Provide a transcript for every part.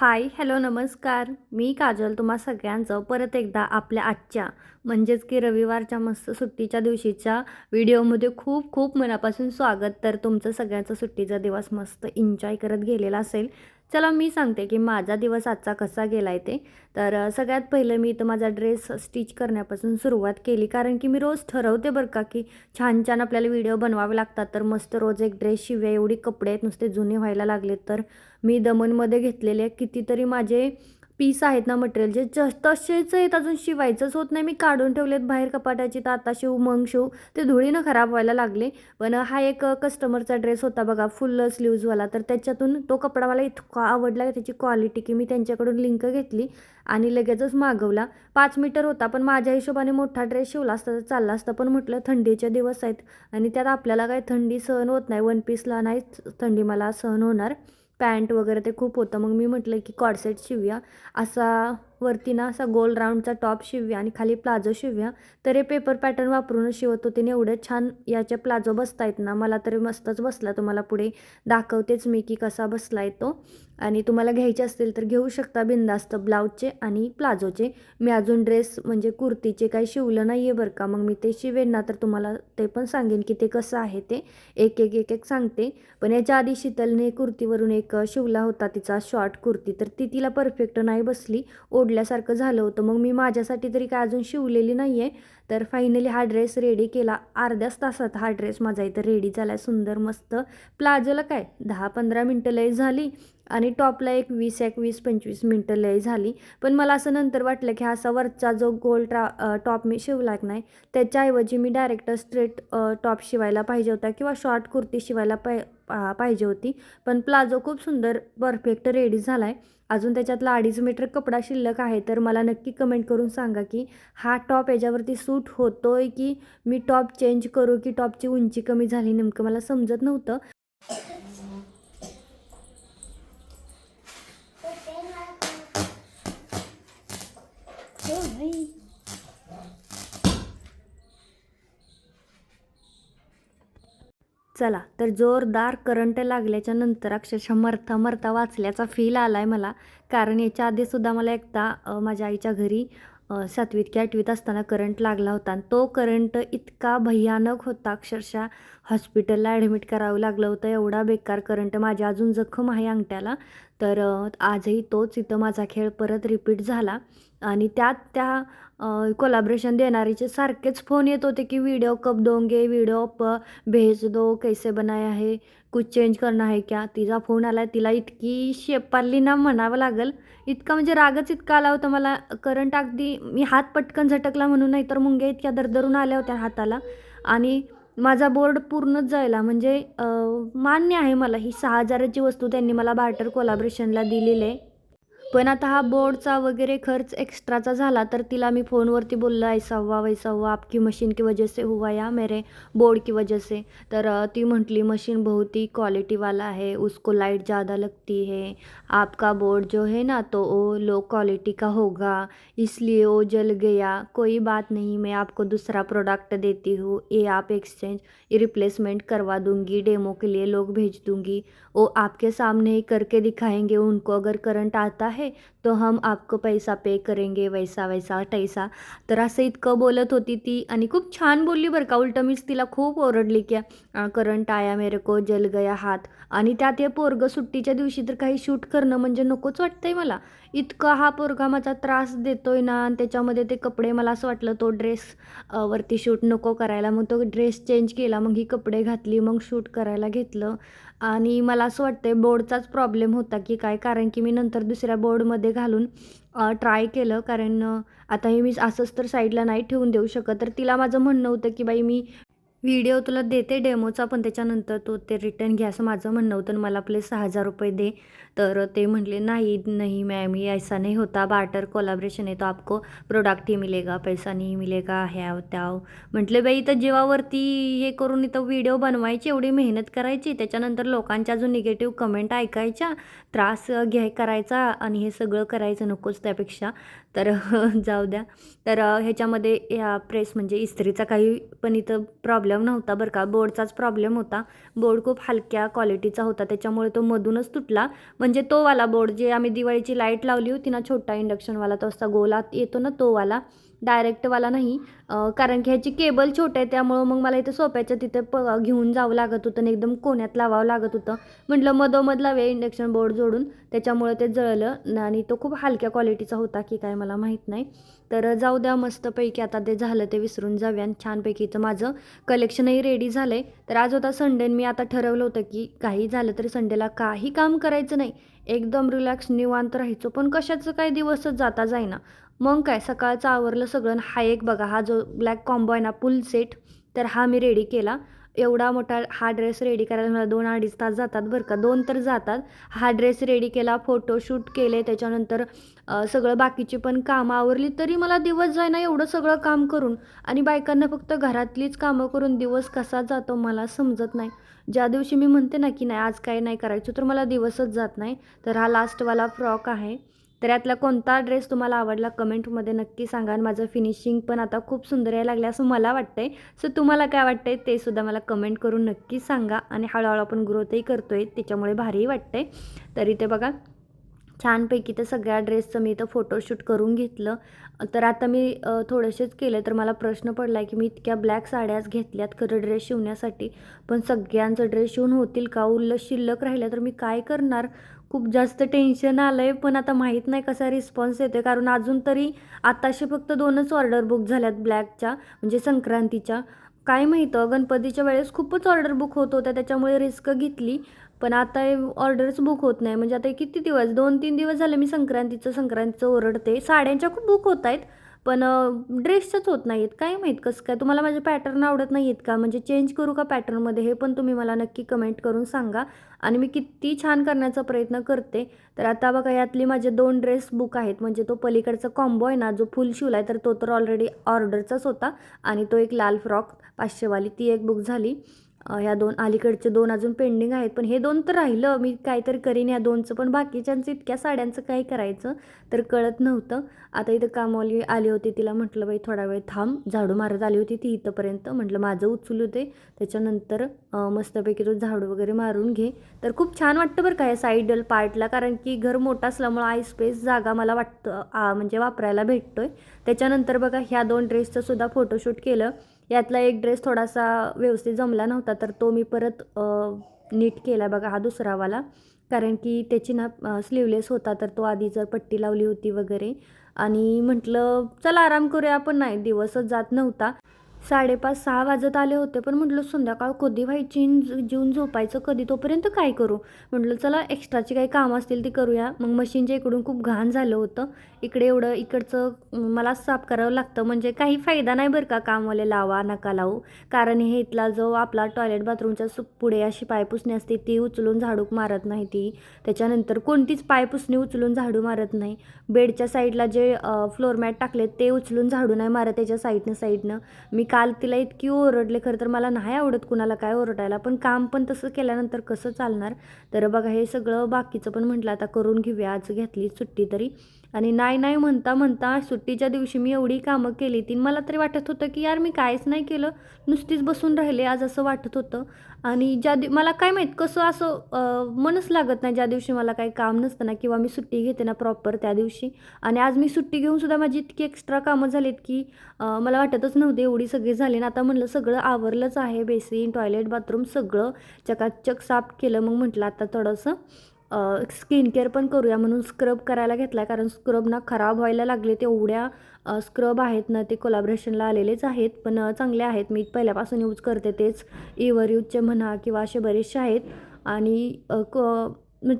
Hi hello नमस्कार. मी काजल तुम्हा सगळ्यांचं परत एकदा आपल्या आजच्या म्हणजेच की रविवारच्या मस्त सुट्टीच्या दिवशीच्या व्हिडिओमध्ये खूप खूप मनापासून स्वागत. तर तुमचं सगळ्यांचा सुट्टीचा दिवस मस्त एन्जॉय करत गेलेला असेल. चला मी सांगते की माझा दिवस आजचा कसा गेला आहे ते. तर सगळ्यात पहिलं मी इथं माझा ड्रेस स्टिच करण्यापासून सुरुवात केली. कारण की मी रोज ठरवते बरं का की छान छान आपल्याला व्हिडिओ बनवावे लागतात. तर मस्त रोज एक ड्रेस शिव्या. एवढी कपडे आहेत नुसते जुने व्हायला लागलेत. तर मी दमनमध्ये घेतलेले कितीतरी माझे पीस आहेत ना मटेरियलचे जस तसेच आहेत अजून शिवायचंच होत नाही. मी काढून ठेवलेत बाहेर कपाटाची तर आता शिव मग शिव ते धुळीनं खराब व्हायला लागले. पण हा एक कस्टमरचा ड्रेस होता बघा फुल स्लीव्जवाला तर त्याच्यातून तो कपडा मला इतका आवडला त्याची क्वालिटी की मी त्यांच्याकडून लिंक घेतली आणि लगेचच मागवला. पाच मीटर होता पण माझ्या हिशोबाने मोठा ड्रेस शिवला असता तर चालला असता. पण म्हटलं थंडीचे दिवस आहेत आणि त्यात आपल्याला काही थंडी सहन होत नाही. वन पीसला नाही थंडी मला सहन होणार. पॅन्ट वगैरे ते खूप होतं. मग मी म्हटलं की कॉडसेट शिवूया. असा वरती ना असा गोल राऊंडचा टॉप शिवूया आणि खाली प्लाझो शिवूया. तर हे पेपर पॅटर्न वापरूनच शिवत होते आणि एवढे छान याचे प्लाझो बसता आहेत ना. मला तरी मस्तच बसला तुम्हाला पुढे. दाखवतेच मी की कसा बसला आहे तो. आणि तुम्हाला घ्यायचे असतील तर घेऊ शकता बिंदास्त ब्लाऊजचे आणि प्लाझोचे. मी अजून ड्रेस म्हणजे कुर्तीचे काही शिवलं नाही आहे बरं का. मग मी ते शिवेन ना तर तुम्हाला ते पण सांगेन की ते कसं आहे ते. एक एक एक एक सांगते. पण याच्या आधी शीतलने कुर्तीवरून एक शिवला होता तिचा शॉर्ट कुर्ती. तर ती तिला परफेक्ट नाही बसली. ओढल्यासारखं झालं होतं. मग मी माझ्यासाठी तरी काय अजून शिवलेली नाही आहे तर फायनली हा ड्रेस रेडी केला. अर्ध्याच तासात हा ड्रेस माझा इथं रेडी झाला आहे सुंदर मस्त. प्लाझोला काय? दहा पंधरा मिनटं लय झाली. आणि टॉपला एक वीस एक वीस पंचवीस मिनटं लय झाली. पण मला असं नंतर वाटलं की हा असा वरचा जो गोल ट्रा टॉप मी शिवला नाही त्याच्याऐवजी मी डायरेक्ट स्ट्रेट टॉप शिवायला पाहिजे होता किंवा शॉर्ट कुर्ती शिवायला पाय पा- पाहिजे होती. पण प्लाझो खूप सुंदर परफेक्ट रेडी झाला आहे अजून त्याच्यातला अडीच मीटर कपडा शिल्लक आहे तर मला नक्की कमेंट करून सांगा की हा टॉप याच्यावरती सूट होतो आहे की मी टॉप चेंज करू की टॉपची उंची कमी झाली नेमकं मला समजत नव्हतं. चला तर जोरदार करंट लागल्याच्या नंतर अक्षरशः मरता मरता वाचल्याचा फील आला आहे मला. कारण याच्या आधीसुद्धा मला एकदा माझ्या आईच्या घरी सातवीत की आठवीत असताना करंट लागला होता. आणि तो करंट इतका भयानक होता. अक्षरशः हॉस्पिटलला ॲडमिट करावं लागलं होतं. एवढा बेकार करंट माझ्या अजून जखम आहे अंगठ्याला. तर आजही तोच इथं माझा खेळ परत रिपीट झाला. आणि त्यात त्या कोलाब्रेशन देणारीचे सारखेच फोन येत होते की व्हिडिओ कप दोंगे व्हिडिओ प भेज दो कैसे बनाया है? कुछ चेंज करणं आहे क्या? तिचा फोन आला तिला इतकी शेपारली ना म्हणावं लागेल. इतका म्हणजे रागच इतका आला होता मला. करंट अगदी मी हात पटकन झटकला म्हणून नाही तर मुंग्या इतक्या दरदरून आल्या होत्या हाताला. आणि माझा बोर्ड पूर्णच जायला म्हणजे मान्य आहे मला ही सहा हजाराची वस्तू त्यांनी मला बार्टर कोलाब्रेशनला दिलेली आहे. पण आता हा बोर्डचा वगैरे खर्च एक्स्ट्राचा झाला तर तिला मी फोनवरती बोललं ऐसा हुआ वैसा हुआ आपकी मशीन की वजह से हुआ या मेरे बोर्ड की वजह से. तर ती म्हटली, मशीन बहुत ही क्वालिटी वाला है, उसको लाइट ज़्यादा लगती है, आपका बोर्ड जो है ना तो वो लो क्वालिटी का होगा, इसलिए वो जल गया, कोई बात नहीं, मैं आपको दूसरा प्रोडक्ट देती हूँ, ये आप एक्सचेंज रिप्लेसमेंट करवा दूँगी डेमो के लिए लोग भेज दूँगी, वो आपके सामने ही करके दिखाएँगे, उनको अगर करंट आता है तो हम आपको पैसा पे करेंगे वैसा वैसा टैसा तर असं इतकं बोलत होती ती आणि खूप छान बोलली बरं का. उलटं मीच तिला खूप ओरडली की करंट आया मेरे को जल गया हात आणि त्यात हे पोरगं सुट्टीच्या दिवशी तर काही शूट करणं म्हणजे नकोच वाटतंय मला. इतका हा पोरगा माझा त्रास देतोय ना आणि त्याच्यामध्ये ते कपडे मला असं वाटलं तो ड्रेस वरती शूट नको करायला. मग तो ड्रेस चेंज केला मग ही कपडे घातली मग शूट करायला घेतलं. आणि मला असं वाटतंय बोर्डचाच प्रॉब्लेम होता की काय? कारण की मी नंतर दुसऱ्या बोर्डमध्ये घालून ट्राय केलं. कारण आता हे मी असंच तर साईडला नाही ठेवून देऊ शकत. तर तिला माझं म्हणणं होतं की बाई मी व्हिडिओ तुला देते डेमोचा पण त्याच्यानंतर तू ते रिटर्न घ्या असं माझं म्हणणं होतं. मला आपले सहा हजार रुपये दे. तर ते म्हटले नाही नाही मॅम ये ऐसा नाही होता. बार्टर कोलाब्रेशन है तो आपको प्रोडक्ट ही मिलेगा. पैसा नहीं मिलेगा. ह्या त्याव म्हटले बाई इथं जीवावरती हे करून इथं व्हिडिओ बनवायची एवढी मेहनत करायची. त्याच्यानंतर लोकांच्या अजून निगेटिव्ह कमेंट ऐकायच्या. त्रास घ्याय करायचा. आणि हे सगळं करायचं. नकोच त्यापेक्षा. तर जाऊ द्या. तर ह्याच्यामध्ये या प्रेस म्हणजे इस्त्रीचा काही पण इथं प्रॉब्लेम नव्हता बरं का. बोर्डचाच प्रॉब्लेम होता. बोर्ड खूप हलक्या क्वालिटीचा होता. त्याच्यामुळे तो मधूनच तुटला. म्हणजे तो वाला बोर्ड जे आम्ही दिवाळीची लाइट लावली होती ना छोटा इंडक्शनवाला तो असा गोलात येतो ना तो वाला डायरेक्टवाला नाही. कारण की ह्याची केबल छोट आहे त्यामुळं मग मला इथं सोप्याच्या तिथे प घेऊन जावं लागत होतं आणि एकदम कोण्यात लावावं लागत होतं. म्हटलं मधोमध लावे इंडक्शन बोर्ड जोडून. त्याच्यामुळं ते जळलं आणि तो खूप हलक्या क्वालिटीचा होता की काय मला माहीत नाही. तर जाऊ द्या मस्तपैकी आता ते झालं ते विसरून जाऊया आणि छानपैकी इथं माझं कलेक्शनही रेडी झालं आहे तर आज होता संडे मी आता ठरवलं होतं की काही झालं तरी संडेला काही काम करायचं नाही. एकदम रिलॅक्स निवांत राहायचो. पण कशाचं काही दिवसच जाता जाईना. मग काय सकाळचं आवरलं सगळं आणि हा एक बघा हा जो ब्लॅक कॉम्बो आहे ना फुल सेट तर हा मी रेडी केला. एवढा मोठा हा ड्रेस रेडी करायला मला दोन अडीच तास जातात बरं का. दोन तर जातात. हा ड्रेस रेडी केला फोटोशूट केले त्याच्यानंतर सगळं बाकीची पण कामं आवरली तरी मला दिवस जाईना एवढं सगळं काम करून आणि बायकांना फक्त घरातलीच कामं करून दिवस कसा जातो मला समजत नाही. ज्या दिवशी मी म्हणते ना की नाही आज काही नाही करायचं तर मला दिवसच जात नाही. तर हा लास्टवाला फ्रॉक आहे. तर यातला कोणता ड्रेस तुम्हाला आवडला कमेंटमध्ये नक्की सांगा. आणि माझं फिनिशिंग पण आता खूप सुंदर यायला लागलं असं मला वाटतंय. सो तुम्हाला काय वाटतंय ते सुद्धा मला कमेंट करून नक्की सांगा. आणि हळूहळू आपण ग्रोथही करतोय त्याच्यामुळे भारीही वाटतंय. तरी ते बघा छानपैकी तर सगळ्या ड्रेसचं मी इथं फोटोशूट करून घेतलं. तर आता मी थोडेसेच केलं तर मला प्रश्न पडला आहे की मी इतक्या ब्लॅक साड्याच घेतल्यात खरं ड्रेस शिवण्यासाठी. पण सगळ्यांचं ड्रेस शिवून होतील का? उरलं शिल्लक राहिलं तर मी काय करणार? खूप जास्त टेन्शन आलं आहे पण आता माहीत नाही कसा रिस्पॉन्स येतो आहे कारण अजून तरी आताशी फक्त दोनच ऑर्डर बुक झाल्यात ब्लॅकच्या म्हणजे संक्रांतीच्या. काय माहितं गणपतीच्या वेळेस खूपच ऑर्डर बुक होत होत्या त्याच्यामुळे रिस्क घेतली. पण आता ऑर्डर्स बुक होत नाही. म्हणजे आता हे किती दिवस? दोन तीन दिवस झाले मी संक्रांतीचं संक्रांतीचं ओरडते. साड्यांच्या खूप बुक होत आहेत. पण ड्रेसच्याच होत नाहीत. काय माहीत कसं काय? तुम्हाला माझे पॅटर्न आवडत नाही आहेत का? म्हणजे चेंज करू का पॅटर्नमध्ये? हे पण तुम्ही मला नक्की कमेंट करून सांगा. आणि मी किती छान करण्याचा प्रयत्न करते. तर आता बघा यातली माझे दोन ड्रेस बुक आहेत. म्हणजे तो पलीकडचा कॉम्बो आहे ना जो फुल शिवला आहे तर तो तर ऑलरेडी ऑर्डरचाच होता. आणि तो एक लाल फ्रॉक पाचशेवाली ती एक बुक झाली. ह्या दोन अलीकडचे दोन अजून पेंडिंग आहेत. पण हे दोन तर राहिलं. मी काहीतरी करीन या दोनचं. पण बाकीच्यांचं इतक्या साड्यांचं काय करायचं तर कळत नव्हतं. आता इथं कामवाली आली होती. तिला म्हटलं बाई थोडा वेळ थांब. झाडू मारत आली होती ती इथंपर्यंत. म्हटलं माझं उचलू दे. त्याच्यानंतर मस्तपैकी तो झाडू वगैरे मारून घे. तर खूप छान वाटतं बरं का या साईडल पार्टला कारण की घर मोठं असल्यामुळं आय स्पेस जागा मला वाटतं आ, म्हणजे वापरायला भेटतोय. त्याच्यानंतर बघा ह्या दोन ड्रेसचं सुद्धा फोटोशूट केलं. यातला एक ड्रेस थोडासा व्यवस्थित जमला नव्हता तर तो मी परत नीट केला बघा हा दुसरावाला. कारण की त्याची ना स्लीवलेस होता तर तो आधी जर पट्टी लावली होती वगैरे. आणि म्हटलं चला आराम करूया. आपण नाही दिवसच जात नव्हता. साडेपाच सहा वाजत आले होते. पण म्हटलं संध्याकाळ कधी व्हायची जीवन झोपायचं कधी? तोपर्यंत काय करू? म्हटलं चला एक्स्ट्राची काही कामं असतील ती करूया. मग मशीनच्या इकडून खूप घाण झालं होतं. इकडे एवढं इकडचं मला साफ करावं लागतं. म्हणजे काही फायदा नाही बरं का कामवाले लावा नका लावू. कारण हे इथला जो आपला टॉयलेट बाथरूमच्या सु- पुढे अशी पायपुसणी असते ती उचलून झाडू मारत नाही ती. त्याच्यानंतर कोणतीच पायपुसणी उचलून झाडू मारत नाही. बेडच्या साईडला जे फ्लोरमॅट टाकले ते उचलून झाडू नाही मारत त्याच्या साईडनं साईडनं मी काल तिला इतकी ओरडले खरं तर मला नाही आवडत कुणाला काय ओरडायला पण काम पण तसं केल्यानंतर कसं चालणार? तर बघा हे सगळं बाकीचं पण म्हटलं आता करून घेऊया आज घेतली सुट्टी तरी. आणि नाही नाही म्हणता म्हणता सुट्टीच्या दिवशी मी एवढी कामं केली ती मला तरी वाटत होतं की यार मी कायच नाही केलं नुसतीच बसून राहिले आज असं वाटत होतं. आणि ज्या दिव मला काय माहीत कसं असं मनच लागत नाही ज्या दिवशी मला काही काम नसतं ना किंवा मी सुट्टी घेते ना प्रॉपर त्या दिवशी. आणि आज मी सुट्टी घेऊनसुद्धा माझी इतकी एक्स्ट्रा कामं झालीत की मला वाटतच नव्हते एवढी सगळी झाली ना. आता म्हटलं सगळं आवरलंच आहे बेसिन टॉयलेट बाथरूम सगळं चकाचक साफ केलं. मग म्हटलं आता थोडंसं स्किन केअर पण करूया म्हणून स्क्रब करायला घेतला कारण स्क्रब ना खराब व्हायला लागले तेवढ्या स्क्रब आहेत ना ते कोलाब्रेशनला आलेलेच आहेत. पण चांगले आहेत. मी पहिल्यापासून यूज करते तेच. इवर यूजचे म्हणा किंवा असे बरेचसे आहेत. आणि क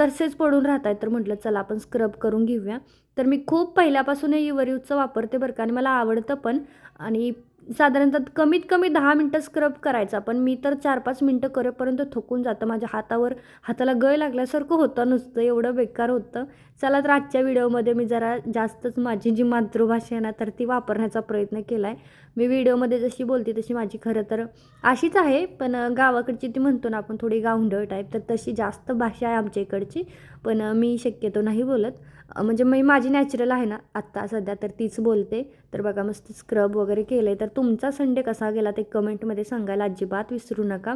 तसेच पडून राहत आहेत तर म्हटलं चला आपण स्क्रब करून घेऊया. तर मी खूप पहिल्यापासून हे इवर यूजचं वापरते बरं का. आणि मला आवडतं पण. आणि साधारणतः कमीत कमी दहा मिनटं स्क्रब करायचा. पण मी तर चार पाच मिनटं करेपर्यंत थकून जातं. माझ्या हातावर हाताला गळ लागल्यासारखं होतं नुसतं एवढं बेकार होतं. चला तर आजच्या व्हिडिओमध्ये मी जरा जास्तच माझी जी मातृभाषा आहे ना तर ती वापरण्याचा प्रयत्न केला आहे मी व्हिडिओमध्ये जशी बोलते तशी माझी खरं तर अशीच आहे. पण गावाकडची ती म्हणतो ना आपण थोडी गावंढळ टाईप तर तशी जास्त भाषा आहे आमच्या इकडची. पण मी शक्यतो नाही बोलत. म्हणजे मी माझी नॅचरल आहे ना. आत्ता सध्या तर तीच बोलते. तर बघा मस्त स्क्रब वगैरे केलं आहे तर तुमचा संडे कसा गेला ते कमेंटमध्ये सांगायला अजिबात विसरू नका.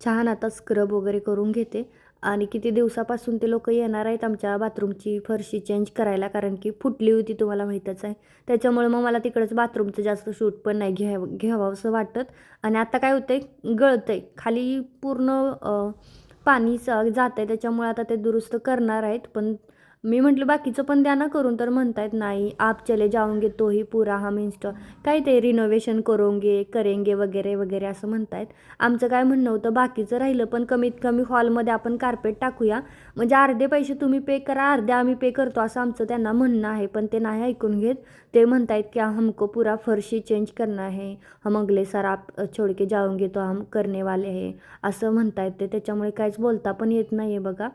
छान आता स्क्रब वगैरे करून घेते. आणि किती दिवसापासून ते लोक येणार आहेत आमच्या बाथरूमची फरशी चेंज करायला कारण की फुटली होती तुम्हाला माहीतच आहे. त्याच्यामुळे मग मला तिकडंच बाथरूमचं जास्त शूट पण नाही घ्याव घ्यावं असं वाटत. आणि आता काय होतं आहे गळतं आहे खाली पूर्ण अ, पाणी जात आहे त्याच्यामुळे आता ते दुरुस्त करणार आहेत. पण मी म्हटलं बाकीचं पण द्या ना करून. तर म्हणतायत नाही आप चले जाऊंगे तोही पुरा हम इंस्टॉ काय ते रिनोव्हेशन करोगे करेंगे वगैरे वगैरे असं म्हणतायत. आमचं काय म्हणणं होतं बाकीचं राहिलं पण कमीत कमी हॉलमध्ये आपण कार्पेट टाकूया. म्हणजे अर्धे पैसे तुम्ही पे करा अर्धे आम्ही पे करतो असं आमचं त्यांना म्हणणं आहे. पण ते नाही ऐकून घेत. ते म्हणतायत की हमको पुरा फरशी चेंज करना आहे हम अगले सर आप छोड़ के तो हम करने वाले है. असं म्हणतायत ते. त्याच्यामुळे काहीच बोलता पण येत नाही आहे बघा.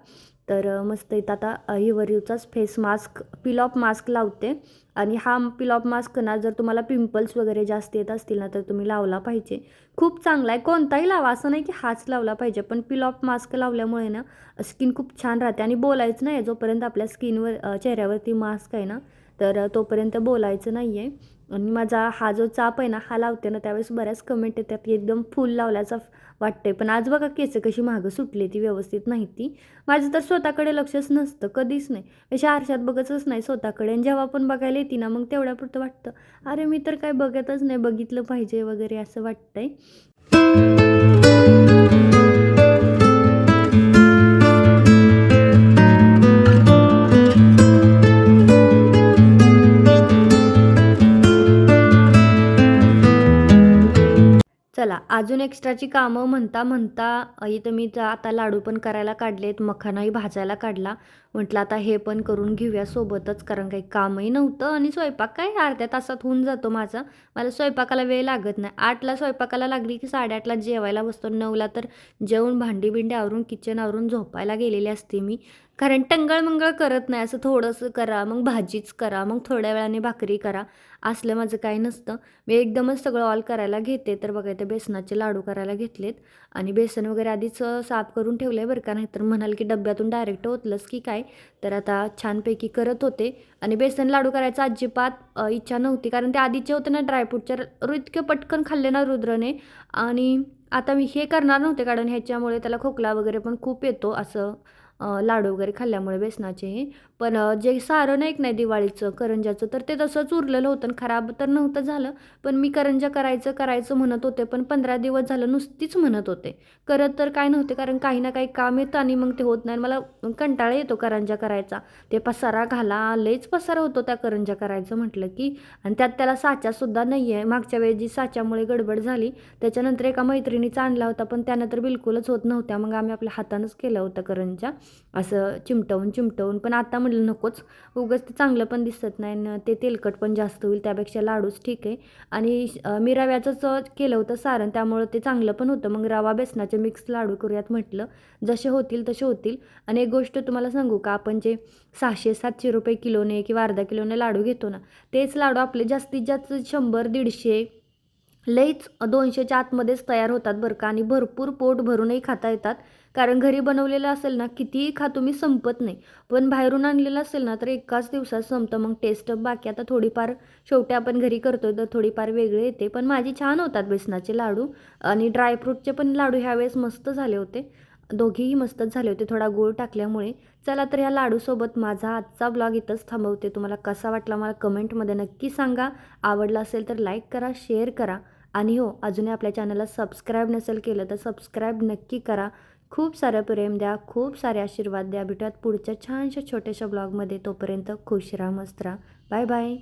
तर मस्त इथं आता अ, हिवरीवचाच face mask peel off mask लावते. आणि हा पिलॉप मास्क ना जर तुम्हाला पिंपल्स वगैरे जास्त येत असतील ना तर तुम्ही लावला पाहिजे. खूप चांगला आहे. कोणताही लावा. असं नाही की हाच लावला पाहिजे. पण पिलॉप मास्क लावल्यामुळे ना स्किन खूप छान राहते. आणि बोलायचं नाही जोपर्यंत आपल्या स्किनवर चेहऱ्यावरती मास्क आहे ना तर तोपर्यंत बोलायचं नाही आहे आणि माझा हा जो चाप आहे ना हा लावते ना त्यावेळेस बऱ्याच कमेंट येतात की एकदम फुल लावल्याचा वाटते पण आज बघा केस कशी मागं सुटली ती व्यवस्थित नाही ती. माझं तर स्वतःकडे लक्षच नसतं कधीच नाही. अशा आरशात बघतच नाही स्वतःकडे. आणि जेव्हा पण बघायला येते ना मग तेवढ्यापुरतं वाटतं अरे मी तर काय बघतच नाही बघितलं पाहिजे वगैरे असं वाटतंय. एक्स्ट्राची कामं म्हणता म्हणता इथं मी तर आता लाडू पण करायला काढलेत मखानाही भाजायला काढला. म्हटलं आता हे पण करून घेऊया सोबतच कारण काही कामही नव्हतं आणि स्वयंपाक काय अर्ध्या तासात होऊन जातो माझा. मला स्वयंपाकाला वेळ लागत नाही. आठला स्वयंपाकाला लागली की साडेआठला जेवायला बसतो. नऊला तर जेवण भांडी बिंडी आवरून किचन आवरून झोपायला गेलेली असते मी. कारण टंगळमंगळ करत नाही असं थोडंसं करा मग भाजीच करा मग थोड्या वेळाने भाकरी करा असलं माझं काय नसतं. मी एकदमच सगळं ऑल करायला घेते तर बघा इथे बेसनाचे लाडू करायला घेतलेत. आणि बेसन वगैरे आधीच साफ करून ठेवलं आहे बरं का नाहीतर म्हणाल की डब्यातून डायरेक्ट होतलंच की काय? तर आता छानपैकी करत होते. आणि बेसन लाडू करायचा अजिबात इच्छा नव्हती कारण ते आधीचे होते ना ड्रायफ्रूटच्या रु इतके पटकन खाल्ले ना रुद्रने. आणि आता मी हे करणार नव्हते कारण ह्याच्यामुळे त्याला खोकला वगैरे पण खूप येतो असं लाडू वगैरे खाल्ल्यामुळे बेसनाचे हे. पण जे सारण एक नाही दिवाळीचं करंजाचं तर ते तसंच उरलेलं होतं आणि खराब तर नव्हतं झालं. पण मी करंजा करायचं करायचं म्हणत होते पण पंधरा दिवस झालं नुसतीच म्हणत होते. करत तर काय नव्हते कारण काही ना काही काम येतं आणि मग ते होत नाही. मला कंटाळा येतो करंजा करायचा. ते पसारा घाला लयच पसारा होतो त्या करंजा करायचं म्हटलं की. आणि त्यात त्याला साच्यासुद्धा नाही आहे मागच्या वेळी जी साच्यामुळे गडबड झाली त्याच्यानंतर एका मैत्रिणीचा आणला होता पण त्यानं तर बिलकुलच होत नव्हत्या. मग आम्ही आपल्या हातानंच केलं होतं करंजा असं चिमटवून चिमटवून. पण आता म्हटलं नकोच. उगाच ते चांगलं पण दिसत नाही न ते तेलकट पण जास्त होईल. त्यापेक्षा लाडूच ठीक आहे. आणि मी रव्याचंच केलं होतं सारण. त्यामुळं ते चांगलं पण होतं. मग रवा बेसनाचे मिक्स लाडू करूयात म्हटलं. जसे होतील तसे होतील. आणि एक गोष्ट तुम्हाला सांगू का? आपण जे सहाशे सातशे रुपये किलोने किंवा अर्धा किलोने लाडू घेतो ना तेच लाडू आपले जास्तीत जास्त शंभर दीडशे लईच दोनशेच्या आतमध्येच तयार होतात बरं का. आणि भरपूर पोट भरूनही खाता येतात. कारण घरी बनवलेलं असेल ना कितीही खा तुम्ही संपत नाही. पण बाहेरून आणलेलं असेल ना तर एकाच दिवसात संपतं. मग टेस्ट बाकी. आता थोडीफार शेवटी आपण घरी करतो तर थोडीफार वेगळे येते. पण माझी छान होतात बेसनाचे लाडू. आणि ड्रायफ्रूटचे पण लाडू ह्यावेळेस मस्त झाले होते. दोघेही मस्तच झाले होते थोडा गोळ टाकल्यामुळे. चला तर ह्या लाडूसोबत माझा आजचा ब्लॉग इथंच थांबवते. तुम्हाला कसा वाटला मला कमेंटमध्ये नक्की सांगा. आवडला असेल तर लाईक करा शेअर करा. आणि हो अजूनही आपल्या चॅनलला सबस्क्राईब नसेल केलं तर सबस्क्राईब नक्की करा. खूप सारं प्रेम द्या खूप सारे आशीर्वाद द्या. भेटूयात पुढच्या छानशा छोट्याशा ब्लॉगमध्ये तोपर्यंत खुश राहा मस्त राहा. Bye bye